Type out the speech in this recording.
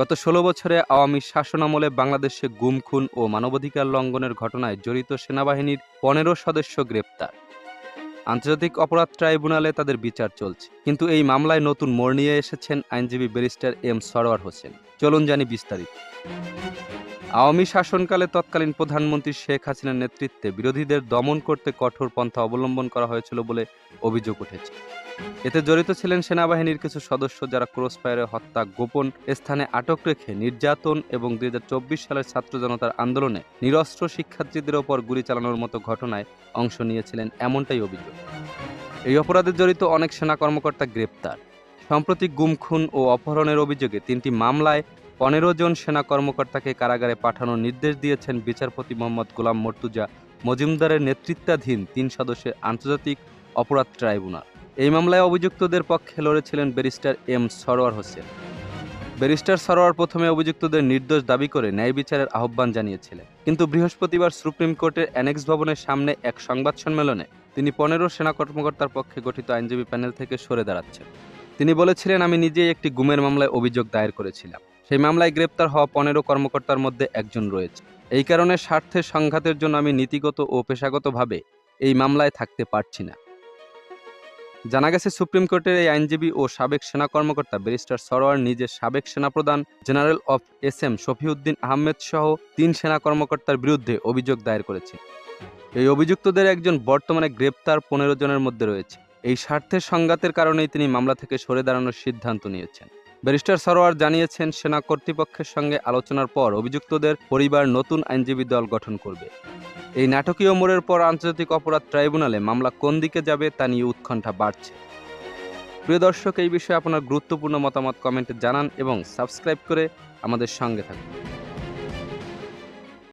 গত ষোলো বছরে আওয়ামী শাসনামলে বাংলাদেশে গুম খুন ও মানবাধিকার লঙ্ঘনের ঘটনায় জড়িত সেনাবাহিনীর পনেরো সদস্য গ্রেপ্তার। আন্তর্জাতিক অপরাধ ট্রাইব্যুনালে তাদের বিচার চলছে। কিন্তু এই মামলায় নতুন মোড় নিয়ে এসেছেন আইনজীবী ব্যারিস্টার এম সরোয়ার হোসেন। চলুন জানি বিস্তারিত। আওয়ামী শাসনকালে তৎকালীন প্রধানমন্ত্রী শেখ হাসিনার নেতৃত্বে বিরোধীদের দমন করতে কঠোর পন্থা অবলম্বন করা হয়েছিল বলে অভিযোগ উঠেছে। এতে জড়িত ছিলেন সেনাবাহিনীর কিছু সদস্য যারা ক্রসফায়ারে হত্যা গোপন স্থানে আটক রেখে নির্যাতন এবং দুই হাজার চব্বিশ সালের ছাত্র জনতার আন্দোলনে নিরস্ত্র শিক্ষার্থীদের ওপর গুলি চালানোর মতো ঘটনায় অংশ নিয়েছিলেন এমনটাই অভিযোগ। এই অপরাধে জড়িত অনেক সেনা কর্মকর্তা গ্রেপ্তার। সম্প্রতি গুম, খুন ও অপহরণের অভিযোগে তিনটি মামলায় পনেরো জন সেনা কর্মকর্তাকে কারাগারে পাঠানোর নির্দেশ দিয়েছেন বিচারপতি মোহাম্মদ গোলাম মর্তুজা মজুমদারের নেতৃত্বাধীন তিন সদস্যের আন্তর্জাতিক অপরাধ ট্রাইব্যুনাল। এই মামলায় অভিযুক্তদের পক্ষে লড়েছিলেন barrister M Sarwar Hossain. Barrister Sarwar প্রথমে অভিযুক্তদের নির্দোষ দাবি করে ন্যায় বিচারের আহ্বান জানিয়েছিলেন। কিন্তু বৃহস্পতিবার সুপ্রিম কোর্টের অ্যানেক্স ভবনের সামনে এক সংবাদ সম্মেলনে তিনি পনেরো সেনা কর্মকর্তার পক্ষে গঠিত আইনজীবী প্যানেল থেকে সরে দাঁড়াচ্ছেন। তিনি বলেছিলেন, আমি নিজেই একটি গুমের মামলায় অভিযোগ দায়ের করেছিলাম। সেই মামলায় গ্রেপ্তার হওয়া পনেরো কর্মকর্তার মধ্যে একজন রয়েছে। এই কারণে স্বার্থের সংঘাতের জন্য আমি নীতিগত ও পেশাগতভাবে এই মামলায় থাকতে পারছি না। জানা গেছে, সুপ্রিম কোর্টের এই আইনজীবী ও সাবেক সেনা কর্মকর্তা ব্যারিস্টার সরোয়ার নিজের সাবেক সেনাপ্রধান general of S M Shafiuddin Ahmed সহ তিন সেনা কর্মকর্তার বিরুদ্ধে অভিযোগ দায়ের করেছে। এই অভিযুক্তদের একজন বর্তমানে গ্রেপ্তার পনেরো জনের মধ্যে রয়েছে। এই স্বার্থের সংঘাতের কারণেই তিনি মামলা থেকে সরে দাঁড়ানোর সিদ্ধান্ত নিয়েছেন। ব্যারিস্টার সরোয়ার জানিয়েছেন, সেনা কর্তৃপক্ষের সঙ্গে আলোচনার পর অভিযুক্তদের পরিবার নতুন আইনজীবী দল গঠন করবে। এই নাটকীয় মোড়ের পর আন্তর্জাতিক অপরাধ ট্রাইব্যুনালে মামলা কোন দিকে যাবে তা নিয়ে উৎকণ্ঠা বাড়ছে। প্রিয় দর্শক, এই বিষয়ে আপনার গুরুত্বপূর্ণ মতামত কমেন্টে জানান এবং সাবস্ক্রাইব করে আমাদের সঙ্গে থাকুন।